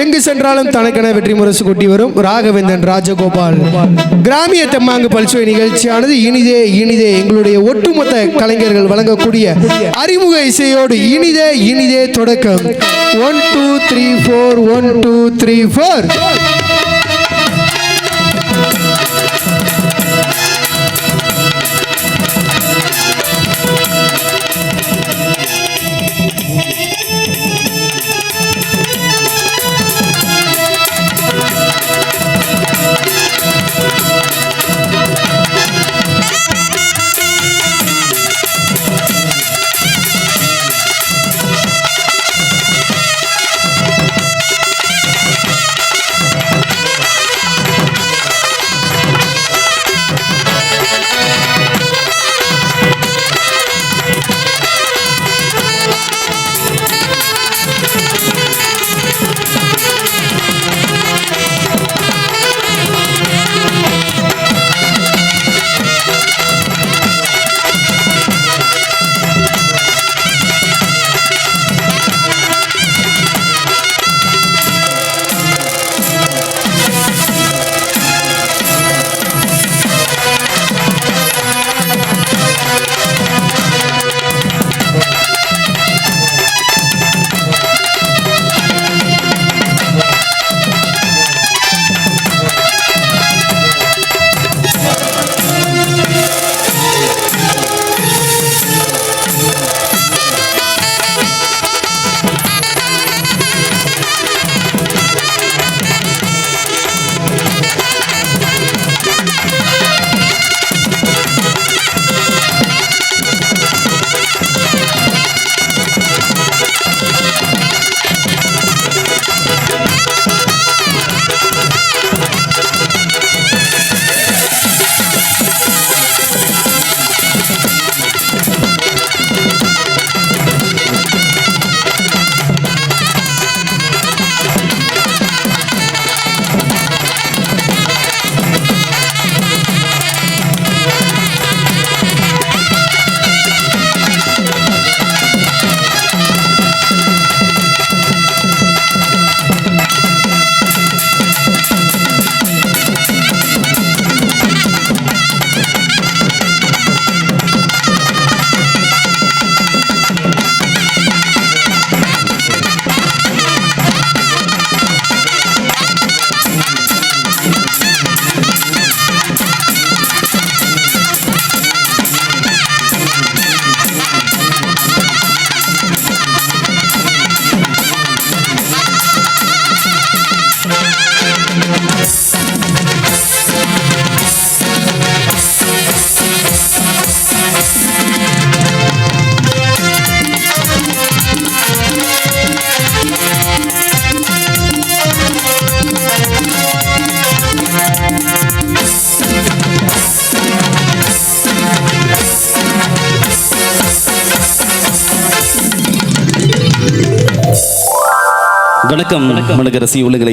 எங்கு சென்றாலும் தனக்கென வெற்றி முரசு கொட்டி வரும் ராகவேந்தன் ராஜகோபால். கிராமிய தெம்மாங்கு பல்சுவை நிகழ்ச்சியானது இனிதே இனிதே எங்களுடைய ஒட்டுமொத்த கலைஞர்கள் வழங்கக்கூடிய அறிமுக இசையோடு இனிதே இனிதே தொடக்கம். One two three four one two three four Yeah. வணக்கம் வணக்க ரசி உள்ளங்களை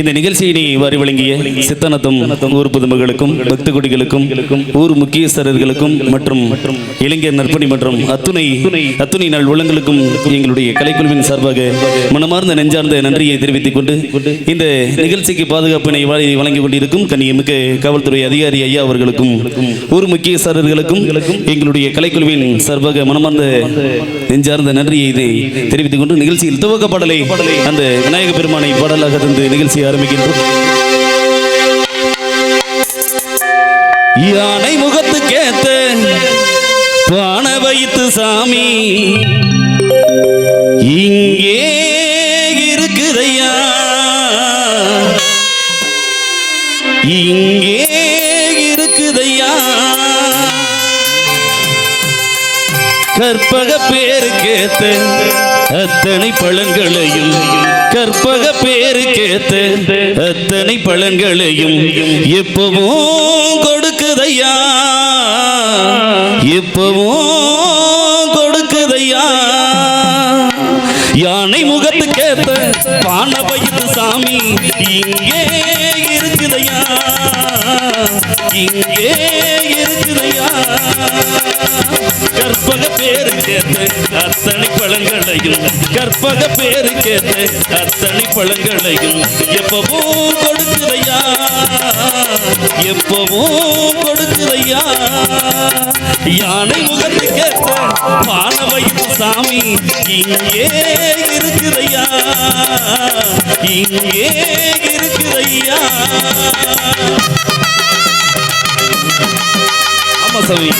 இந்த நிகழ்ச்சியினை வரி வழங்கிய சித்தனத்தும் ஊர் பொதுமக்களுக்கும் பக்த குடிகளுக்கும் ஊர் முக்கியஸ்தர்களுக்கும் மற்றும் இளைஞர் நற்பணி மற்றும் அத்துணை அத்துணை நாள் உள்ளங்களுக்கும் எங்களுடைய கலைக்குழுவின் சார்பாக மனமார்ந்த நெஞ்சார்ந்த நன்றியை தெரிவித்துக் கொண்டு இந்த நிகழ்ச்சிக்கு பாதுகாப்பினை வழங்கிக் கொண்டிருக்கும் கண்ணியமிக்க காவல்துறை அதிகாரி ஐயா அவர்களுக்கும் ஊர் முக்கியஸ்தர்களுக்கும் எங்களுடைய கலைக்குழுவின் சார்பாக மனமார்ந்த நெஞ்சார்ந்த நன்றியை இதை தெரிவித்துக் கொண்டு நிகழ்ச்சியில் துவக்க பாடலை அந்த விநாயக பெருமானை பாடலாக தந்து நிகழ்ச்சியை ஆரம்பிக்கின்றோம் யானை முகத்துக்கேத்த பான வைத்து சாமி. இங்கே இருக்குதையா இங்கே கற்பக பேருக்கேத்த அத்தனை பழங்களையும் கற்பக பேருக்கேத்த அத்தனை பழங்களையும் எப்பவும் கொடுக்குதையா. எப்பவும் கொடுக்குதையா. யானை முகத்துக்கேத்த பான வயது சாமி இங்கே இருக்குதையா. இங்கே இருக்குதையா. கற்பக பேருக்கேற்ற அத்தனை பழங்களையும் கற்பக பேருக்கேற்ற அத்தனை பழங்களையும் எப்பவும் கொடுக்குதையா எப்பவும் கொடுக்குதையா யானை முகத்துக்கேற்ற வானவயிறு சாமி இங்கே இருக்குதையா இங்கே இருக்குதையா ஆமா சாமி.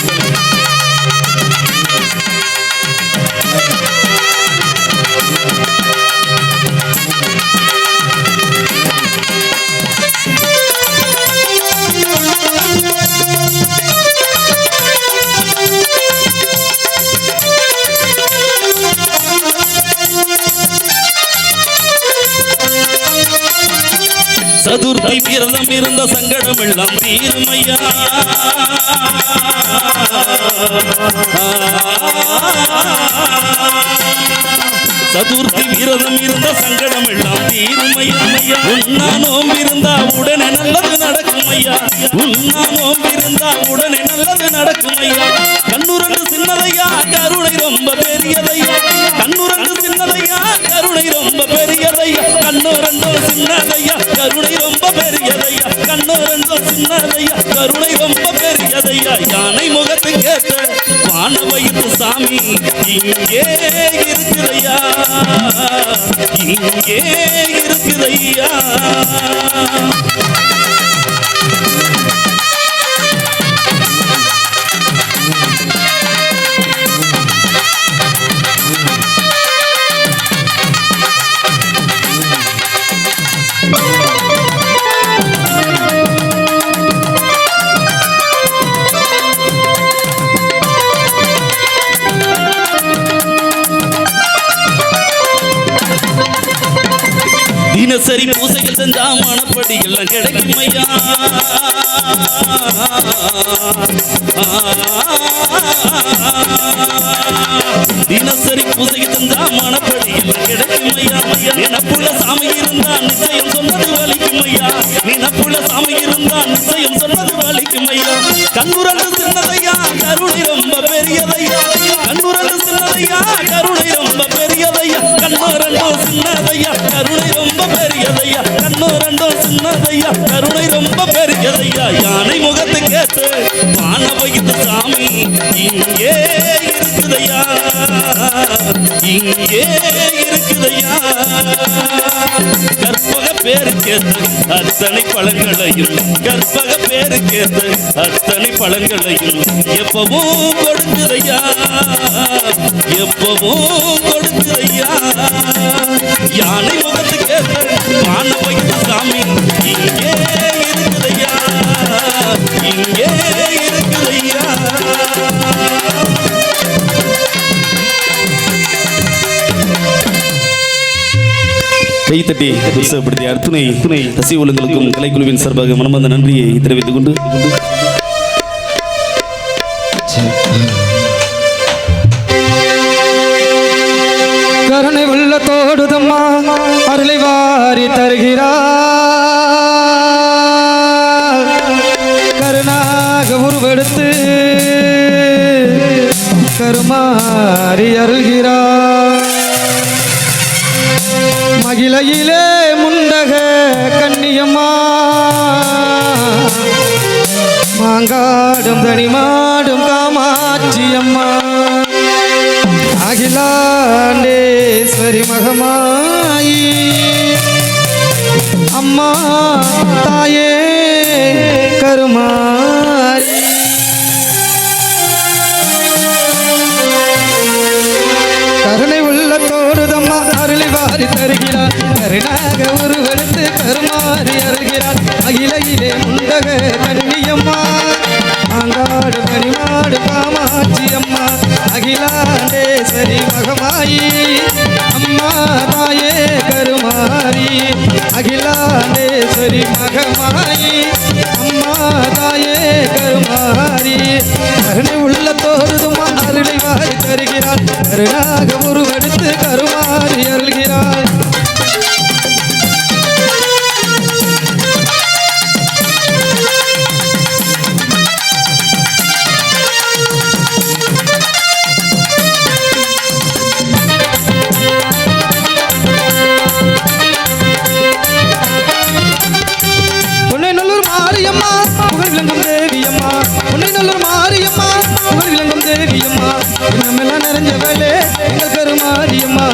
சதுர்த்தி இருந்த சங்கடம் எல்லாம் தீருமையா சதுர்த்தி விரதம் இருந்த சங்கடம் எல்லாம் தீருமையா உண்ணா நோம்பு இருந்தா உடனே நல்லது நடக்கும் ஐயா உண்ணா நோம்பு இருந்தா உடனே நல்லது நடக்கும் ஐயா கண்ணுரண்டு சின்னதையா? கருணை ரொம்ப பெரியதையா? கண்ணுரண்டு சின்னதையா? கருணை ரொம்ப பெரியதையா? கண்ணுரண்டு சின்னதையா? கருணை ரொம்ப பெரியதையா சின்னதையா கருணை ரொம்ப பெரியதையா யானை முகத்துக்கு ஏற்ற வான வயிற்று சாமி இங்கே இருக்குதையா இங்கே இருக்குதையா பூசைகள் மனப்படி எல்லாம் கிடைக்கும் ஐயா தினசரி பூசைகள் செஞ்சா மனப்படி எல்லாம் கிடைக்கும் ஐயா நினப்புள்ள சாமி இருந்தா நிச்சயம் சொன்னது வலிக்கும் ஐயா நினப்புள்ள சாமி இருந்தா நிச்சயம் சொன்னது வலிக்கும் ஐயா கண்ணுரல் சின்னதையா கருணை ரொம்ப பெரியதையா? கண்ணுரல் சின்னதையா கருணை ரொம்ப பெரியதையா? கண்ணுரல் சின்னதையா கருணை ரொம்ப பெரியதையா? கண்ணுரண்டோ சின்னதையா கருணை ரொம்ப பெரியதையா யானை முகத்தை கேட்டு வான வகித்த சாமி இங்கே இருக்குதையா இங்கே இருக்குதையா. கற்பக பேரு கேட்டு அத்தனை பழங்களையும் கற்பக பேரு கேட்டு அத்தனை பழங்களையும் எப்பவும் கொடுக்குதையா எப்பவும் கைத்தட்டி உற்சாகப்படுத்திய அத்துணை துணை ரசி உலங்களுக்கும் கலைக்குழுவின் சார்பாக மனமார்ந்த நன்றியை தெரிவித்துக் கொண்டு கருணை உள்ள தோடுதம்மா அருளை வாரி தருகிறார். கருணாக உருவெடுத்து கருமாறி அருள்கிறார். மகிழையிலே முண்டக கண்ணியம்மா. மாங்காடும் தனிமாடும் காமாட்சியம்மா. அகிலாண்டேஸ்வரி மகமாயி. அம்மா தாயே கருமாரி. தோடுதம்மா வாரி தருகிறார். கருணாக உருவெடுத்து கருமாறி அருகிறார் அகிலையிலே முந்தக கண்ணியம்மா ஆங்காடு பரிமாடு காமாட்சி அம்மா அகிலாண்டே சரி மகமாயி. நிறைஞ்சவளேம்மா நம்மெல்லாம் நிறைஞ்சவளே எங்கள் கருமாரியம்மா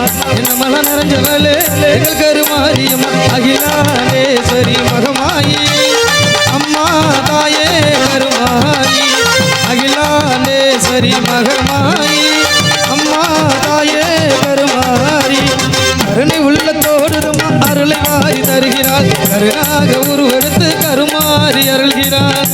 நம்மெல்லாம் நிறைஞ்சவளே எங்கள் கருமாரியம்மா அகிலாண்டேஸ்வரி மகமாயி. அம்மா தாயே கருமாயி அகிலாண்டேஸ்வரி மகமாயி. அம்மா தாயே கருமாரி. கருணை உள்ளத்தோடு அருளை வாரி தருகிறாள். கருணாக உருவெடுத்து கருமாறி அருள்கிறாள்.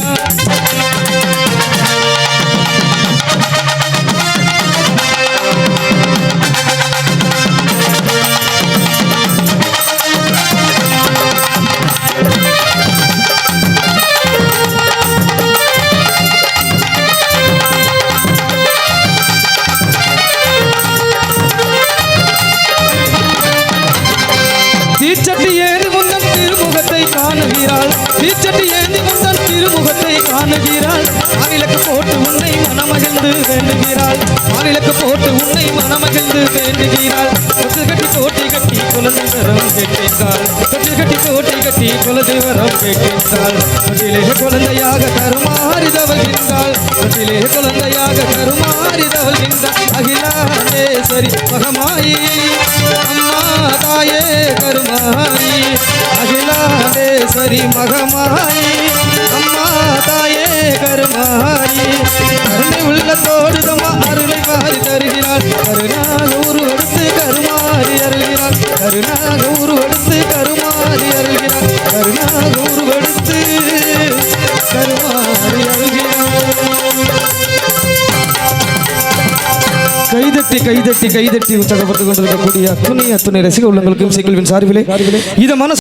மாவிளக்கு போட்டு உன்னை மனமகிழ்ந்து வேண்டுகிறாள். மாவிளக்கு போட்டு உன்னை மனமகிழ்ந்து வேண்டுகிறாள். தொட்டில் கட்டி தோட்டி கட்டி குலதை வரம் கேட்கின்றாள். தொட்டில் கட்டி தோட்டி கட்டி குலதை வரம் கேட்கின்றாள். தொட்டிலே குழந்தையாக கருமாறி தவழ்கின்றாள். தொட்டிலே குழந்தையாக கருமாறி தவழ்கின்றாள். அகிலாண்டேஸ்வரி மகமாயி அம்மா தாயே கருமாயி அகிலாண்டேஸ்வரி மகமாயி. கருமாயி கருணை உள்ளத்தோடுதம்மா அருளை வாரி தருகிறாள் கருணாக உருவெடுத்து கருமாறி அருள்கிறாள் கருணாக உருவெடுத்து கருமாறி அருள்கிறாள் கருணாக உருவெடுத்து கருமாறி கைதட்டி கைதட்டி கைதட்டி உற்சாகப்பட்டுக் கொண்டிருக்கக்கூடிய அத்துணை அத்துணை ரசிக உள்ளங்களுக்கும் சிக்கல்வின் சார்பிலே. இதை மன